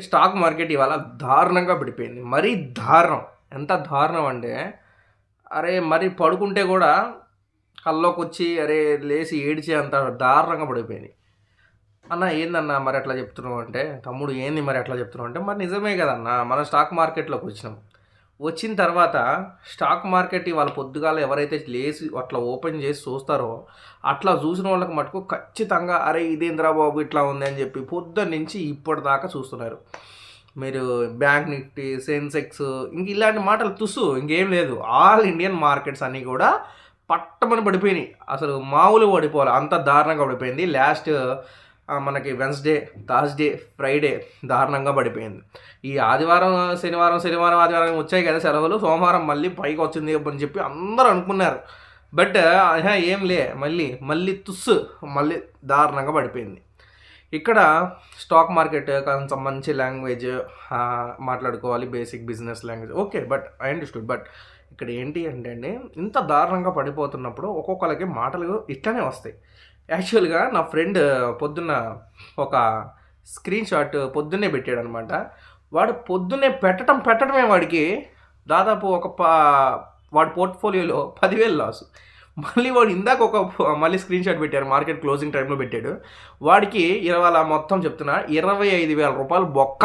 Stock market ఇవాళ దారుణంగా పడిపోయింది మరీ దారుణం. ఎంత దారుణం అంటే అరే మరి పడుకుంటే కూడా కల్లోకి వచ్చి అరే లేచి ఏడిచే అంత దారుణంగా పడిపోయింది. అన్న ఏందన్నా మరి అట్లా చెప్తున్నావు అంటే తమ్ముడు ఏంది మరి అట్లా చెప్తున్నావు అంటే మరి నిజమే కదన్నా. మనం స్టాక్ మార్కెట్లోకి వచ్చినాం. వచ్చిన తర్వాత స్టాక్ మార్కెట్ వాళ్ళ పొద్దుగాల ఎవరైతే లేచి అట్లా ఓపెన్ చేసి చూస్తారో అట్లా చూసిన వాళ్ళకి మటుకు ఖచ్చితంగా అరే ఇదేంద్రా బాబు ఇట్లా ఉంది అని చెప్పి పొద్దున్న నుంచి ఇప్పటిదాకా చూస్తున్నారు. మీరు బ్యాంక్ నిఫ్టీ సెన్సెక్స్ ఇంక ఇలాంటి మాటలు తుసు ఇంకేం లేదు. ఆల్ ఇండియన్ మార్కెట్స్ అన్నీ కూడా పట్టమని పడిపోయినాయి. అసలు మామూలు పడిపోవాలి. అంత దారుణంగా పడిపోయింది. లాస్ట్ మనకి వెన్స్డే థర్స్డే ఫ్రైడే దారుణంగా పడిపోయింది. ఈ ఆదివారం శనివారం శనివారం ఆదివారం వచ్చాయి కదా సెలవులు. సోమవారం మళ్ళీ పైకి వచ్చింది అని చెప్పి అందరూ అనుకున్నారు. బట్ ఏం లే మళ్ళీ మళ్ళీ తుస్సు మళ్ళీ దారుణంగా పడిపోయింది. ఇక్కడ స్టాక్ మార్కెట్ కొంచెం మంచి లాంగ్వేజ్ మాట్లాడుకోవాలి basic business language okay but I understood but ఇక్కడ ఏంటి అంటే అండి ఇంత దారుణంగా పడిపోతున్నప్పుడు ఒక్కొక్కరికి మాటలు ఇట్లనే వస్తాయి. యాక్చువల్గా నా ఫ్రెండ్ పొద్దున్న ఒక స్క్రీన్ షాట్ పొద్దున్నే పెట్టాడు అనమాట వాడు పొద్దున్నే పెట్టడం పెట్టడమే వాడికి దాదాపు ఒక పా వాడి పోర్ట్ఫోలియోలో పదివేలు లాస్. మళ్ళీ వాడు ఇందాక ఒక మళ్ళీ స్క్రీన్ షాట్ పెట్టారు మార్కెట్ క్లోజింగ్ టైంలో పెట్టాడు. వాడికి ఇరవై మొత్తం చెప్తున్నా ఇరవై ఐదు వేల రూపాయలు బొక్క.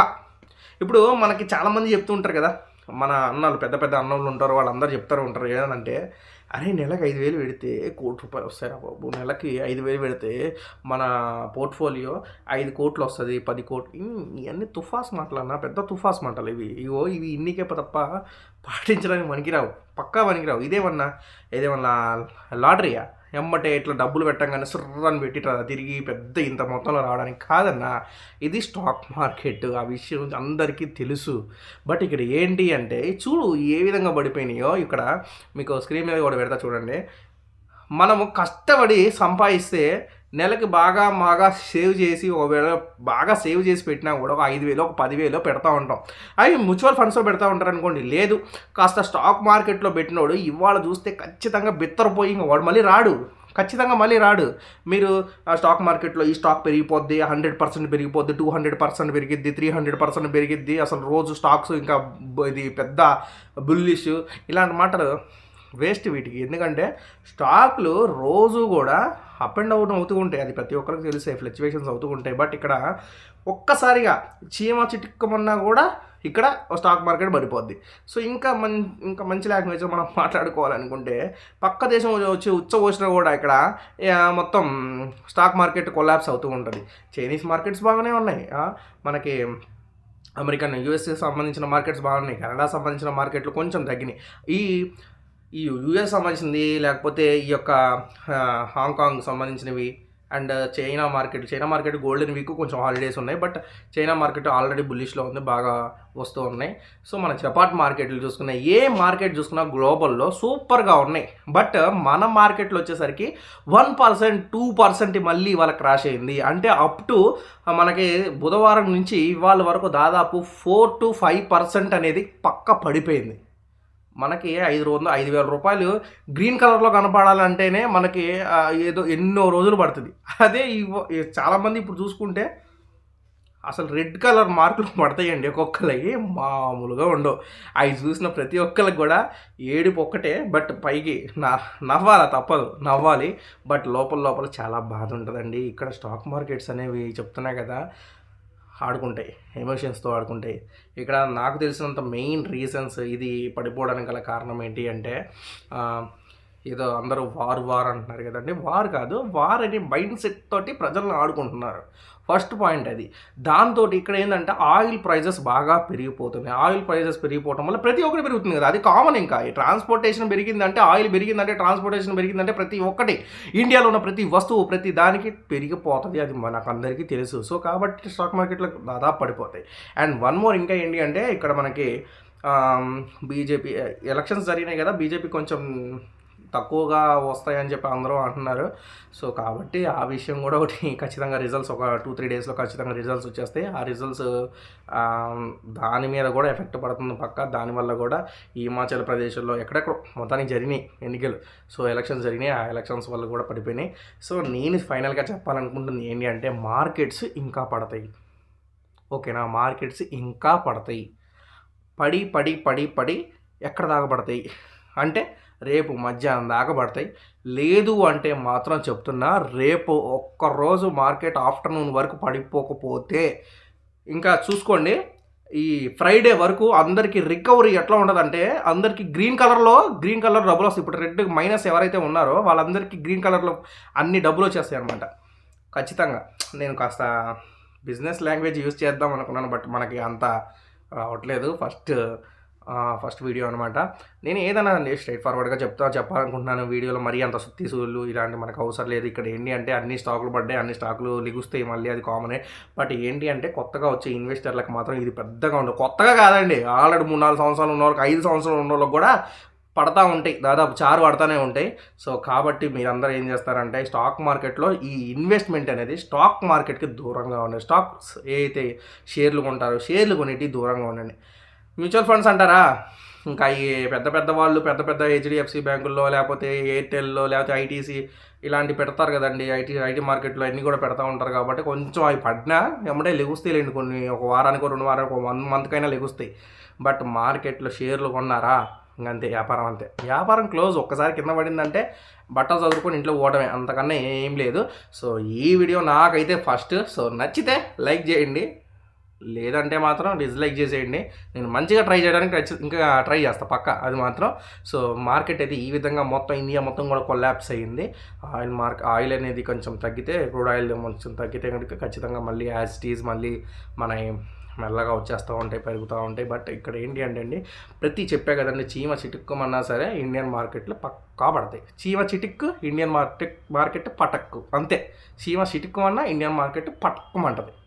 ఇప్పుడు మనకి చాలామంది చెప్తూ ఉంటారు కదా మన అన్నలు పెద్ద పెద్ద అన్నలు ఉంటారు వాళ్ళందరూ చెప్తారు ఉంటారు ఏదంటే అరే నెలకు ఐదు వేలు పెడితే కోటి రూపాయలు వస్తాయి బాబు. నెలకి ఐదు వేలు పెడితే మన పోర్ట్ఫోలియో ఐదు కోట్లు వస్తుంది పది కోట్లు ఇవన్నీ తుఫాస్ మాటలన్నా పెద్ద తుఫాస్ మాటలు ఇవి. ఇవో ఇవి ఇన్నికే తప్ప పాటించడానికి పనికిరావు పక్కా పనికిరావు ఇదేమన్నా ఏదేమన్నా లాటరీయా? ఎమ్మటే ఇట్లా డబ్బులు పెట్టంగానే సుర్రని పెట్టిట్రా తిరిగి పెద్ద ఇంత మొత్తంలో రావడానికి కాదన్నా. ఇది స్టాక్ మార్కెట్ ఆ విషయం అందరికీ తెలుసు. బట్ ఇక్కడ ఏంటి అంటే చూడు ఏ విధంగా పడిపోయినాయో ఇక్కడ మీకు స్క్రీన్ మీద కూడా పెడతా చూడండి. మనము కష్టపడి సంపాదిస్తే నెలకి బాగా బాగా సేవ్ చేసి ఒకవేళ బాగా సేవ్ చేసి పెట్టినా కూడా ఒక ఐదు వేలు ఒక పదివేలు పెడతా ఉంటాం. అవి మ్యూచువల్ ఫండ్స్లో పెడతా ఉంటారు అనుకోండి. లేదు కాస్త స్టాక్ మార్కెట్లో పెట్టినోడు ఇవాళ చూస్తే ఖచ్చితంగా బిత్తరపోయి ఇంకా వాడు మళ్ళీ రాడు. ఖచ్చితంగా మళ్ళీ రాడు. మీరు స్టాక్ మార్కెట్లో ఈ స్టాక్ పెరిగిపోద్ది హండ్రెడ్ పర్సెంట్ పెరిగిపోద్ది టూ హండ్రెడ్ పర్సెంట్ పెరిగిద్ది త్రీ హండ్రెడ్ పర్సెంట్ పెరిగిద్ది అసలు రోజు స్టాక్స్ ఇంకా ఇది పెద్ద బుల్లిష్. ఇలాంటి మాటలు వేస్ట్ వీటికి. ఎందుకంటే స్టాక్లు రోజు కూడా అప్ అండ్ డౌన్ అవుతూ ఉంటాయి. అది ప్రతి ఒక్కరికి తెలిసే ఫ్లక్చువేషన్స్ అవుతూ ఉంటాయి. బట్ ఇక్కడ ఒక్కసారిగా చీమ చిటిక్కమన్నా కూడా ఇక్కడ స్టాక్ మార్కెట్ పడిపోద్ది. సో ఇంకా మం ఇంకా మంచి లాంగ్వేజ్ మనం మాట్లాడుకోవాలనుకుంటే పక్క దేశం వచ్చి ఉచ్చబోసినా కూడా ఇక్కడ మొత్తం స్టాక్ మార్కెట్ కొలాప్స్ అవుతూ ఉంటుంది. చైనీస్ మార్కెట్స్ బాగానే ఉన్నాయి. మనకి అమెరికన్ యూఎస్ఏ సంబంధించిన మార్కెట్స్ బాగున్నాయి. కెనడా సంబంధించిన మార్కెట్లు కొంచెం తగ్గినాయి. ఈ ఈ యూఎస్ సంబంధించింది లేకపోతే ఈ యొక్క హాంకాంగ్ సంబంధించినవి and China market China market golden week కొంచెం హాలిడేస్ ఉన్నాయి బట్ చైనా మార్కెట్ ఆల్రెడీ బుల్లిష్లో ఉంది బాగా వస్తూ ఉన్నాయి. సో మన చపాట్ మార్కెట్లు చూసుకున్న ఏ మార్కెట్ చూసుకున్నా గ్లోబల్లో సూపర్గా ఉన్నాయి. బట్ మన మార్కెట్లో వచ్చేసరికి వన్ పర్సెంట్ టూ పర్సెంట్ మళ్ళీ ఇవాళ క్రాష్ అయింది. అంటే అప్ టు మనకి బుధవారం నుంచి ఇవాళ వరకు దాదాపు ఫోర్ టు ఫైవ్ పర్సెంట్ అనేది పక్క పడిపోయింది. మనకి ఐదు రోజులు ఐదు వేల రూపాయలు గ్రీన్ కలర్లో కనపడాలంటేనే మనకి ఏదో ఎన్నో రోజులు పడుతుంది. అదే చాలామంది ఇప్పుడు చూసుకుంటే అసలు రెడ్ కలర్ మార్కులు పడతాయండి ఒక్కొక్కరికి మామూలుగా ఉండవు. అవి చూసిన ప్రతి ఒక్కరికి కూడా ఏడుపు ఒక్కటే బట్ పైకి నవ్వాలి తప్పదు నవ్వాలి. బట్ లోపల లోపల చాలా బాధ ఉంటుందండి. ఇక్కడ స్టాక్ మార్కెట్స్ అనేవి చెప్తున్నా కదా ఆడుకుంటాయి ఎమోషన్స్తో ఆడుకుంటాయి. ఇక్కడ నాకు తెలిసినంత మెయిన్ రీజన్స్ ఇది పడిపోవడానికి గల కారణం ఏంటి అంటే ఏదో అందరూ వార్ వార్ అంటున్నారు కదండి. వార్ కాదు వార్ అనే మైండ్ సెట్ తోటి ప్రజలను ఆడుకుంటున్నారు. ఫస్ట్ పాయింట్ అది. దాంతో ఇక్కడ ఏంటంటే ఆయిల్ ప్రైజెస్ బాగా పెరిగిపోతున్నాయి. ఆయిల్ ప్రైజెస్ పెరిగిపోవడం వల్ల ప్రతి ఒక్కటి పెరుగుతుంది కదా. అది కామన్ ఇంకా. ట్రాన్స్పోర్టేషన్ పెరిగిందంటే ఆయిల్ పెరిగిందంటే ట్రాన్స్పోర్టేషన్ పెరిగిందంటే ప్రతి ఒక్కటి ఇండియాలో ఉన్న ప్రతి వస్తువు ప్రతి దానికి పెరిగిపోతుంది. అది మనకు అందరికీ తెలుసు. సో కాబట్టి స్టాక్ మార్కెట్లో దాదాపు పడిపోతాయి. అండ్ వన్ మోర్ ఇంకా ఏంటి అంటే ఇక్కడ మనకి బీజేపీ ఎలక్షన్స్ జరిగినాయి కదా. బీజేపీ కొంచెం తక్కువగా వస్తాయని చెప్పి అందరూ అంటున్నారు. సో కాబట్టి ఆ విషయం కూడా ఒకటి ఖచ్చితంగా రిజల్ట్స్ ఒక టూ త్రీ డేస్లో ఖచ్చితంగా రిజల్ట్స్ వచ్చేస్తాయి. ఆ రిజల్ట్స్ దాని మీద కూడా ఎఫెక్ట్ పడుతుంది పక్క. దానివల్ల కూడా ఈ హిమాచల్ ప్రదేశ్లో ఎక్కడెక్కడ మొత్తానికి జరిగినాయి ఎన్నికలు. సో ఎలక్షన్స్ జరిగినాయి. ఆ ఎలక్షన్స్ వల్ల కూడా పడిపోయినాయి. సో నేను ఫైనల్గా చెప్పాలనుకుంటుంది ఏంటి అంటే మార్కెట్స్ ఇంకా పడతాయి. ఓకేనా? మార్కెట్స్ ఇంకా పడతాయి. పడి పడి పడి పడి ఎక్కడ దాకా పడతాయి? అంటే రేపు మధ్యాహ్నం దాకా పడతాయి. లేదు అంటే మాత్రం చెప్తున్నా రేపు ఒక్కరోజు మార్కెట్ ఆఫ్టర్నూన్ వరకు పడిపోకపోతే ఇంకా చూసుకోండి ఈ ఫ్రైడే వరకు అందరికీ రికవరీ ఎట్లా ఉండదంటే అందరికీ గ్రీన్ కలర్లో గ్రీన్ కలర్ డబ్బులు వస్తాయి. ఇప్పుడు రెడ్ మైనస్ ఎవరైతే ఉన్నారో వాళ్ళందరికీ గ్రీన్ కలర్లో అన్ని డబ్బులు వచ్చేస్తాయి అనమాట ఖచ్చితంగా. నేను కాస్త బిజినెస్ లాంగ్వేజ్ యూజ్ చేద్దాం అనుకున్నాను బట్ మనకి అంత రావట్లేదు. ఫస్ట్ ఫస్ట్ వీడియో అనమాట నేను ఏదైనా స్ట్రైట్ ఫార్వర్డ్గా చెప్తా చెప్పాలనుకుంటున్నాను వీడియోలో మరీ అంత సుత్తి సూళ్ళు ఇలాంటి మనకు అవసరం లేదు. ఇక్కడ ఏంటి అంటే అన్ని స్టాకులు పడ్డాయి అన్ని స్టాకులు లిగుస్తాయి మళ్ళీ అది కామనే బట్ ఏంటి అంటే కొత్తగా వచ్చే ఇన్వెస్టర్లకు మాత్రం ఇది పెద్దగా ఉండదు. కొత్తగా కాదండి ఆల్రెడీ మూడు నాలుగు సంవత్సరాలు ఉన్న వాళ్ళకి ఐదు సంవత్సరాలు ఉన్న వాళ్ళకి కూడా పడతా ఉంటాయి. దాదాపు చారు పడతానే ఉంటాయి. సో కాబట్టి మీరందరూ ఏం చేస్తారంటే స్టాక్ మార్కెట్లో ఈ ఇన్వెస్ట్మెంట్ అనేది స్టాక్ మార్కెట్కి దూరంగా ఉండండి. స్టాక్స్ ఏ అయితే షేర్లు కొంటారో షేర్లు కొనేటి దూరంగా ఉండండి. మ్యూచువల్ ఫండ్స్ అంటారా? ఇంకా ఈ పెద్ద పెద్ద వాళ్ళు పెద్ద పెద్ద హెచ్డిఎఫ్సి బ్యాంకుల్లో లేకపోతే ఎయిర్టెల్లో లేకపోతే ఐటీసీ ఇలాంటి పెడతారు కదండి. ఐటీ ఐటీ మార్కెట్లో అన్నీ కూడా పెడతా ఉంటారు కాబట్టి కొంచెం అవి పడినా ఎమ్మటే లెగుస్తాయిలేండి కొన్ని. ఒక వారానికి రెండు వారానికి ఒక వన్ మంత్కైనా లెగుస్తాయి. బట్ మార్కెట్లో షేర్లు కొన్నారా? ఇంకంతే వ్యాపారం అంతే. వ్యాపారం క్లోజ్ ఒక్కసారి కింద పడిందంటే బట్టలు చదువుకొని ఇంట్లో పోవడమే. అంతకన్నా ఏం లేదు. సో ఈ వీడియో నాకైతే ఫస్ట్. సో నచ్చితే లైక్ చేయండి. లేదంటే మాత్రం డిస్లైక్ చేసేయండి. నేను మంచిగా ట్రై చేయడానికి ఇంకా ట్రై చేస్తా పక్క అది మాత్రం. సో మార్కెట్ అయితే ఈ విధంగా మొత్తం ఇండియా మొత్తం కూడా కొల్లాప్స్ అయ్యింది. ఆయిల్ మార్క్ ఆయిల్ అనేది కొంచెం తగ్గితే క్రూడ్ ఆయిల్ కొంచెం తగ్గితే కనుక ఖచ్చితంగా మళ్ళీ యాజ్ టీజ్ మళ్ళీ మన మెల్లగా వచ్చేస్తూ ఉంటాయి పెరుగుతూ ఉంటాయి. బట్ ఇక్కడ ఏంటి అంటే అండి ప్రతి చెప్పే కదండి చీమ చిటుక్కుమన్నా సరే ఇండియన్ మార్కెట్లో పక్కా పడతాయి. చీమ చిటిక్కు ఇండియన్ మార్కెట్ మార్కెట్ పటక్కు అంతే. చీమ చిటుక్కుమన్నా ఇండియన్ మార్కెట్ పటక్కుమంటది.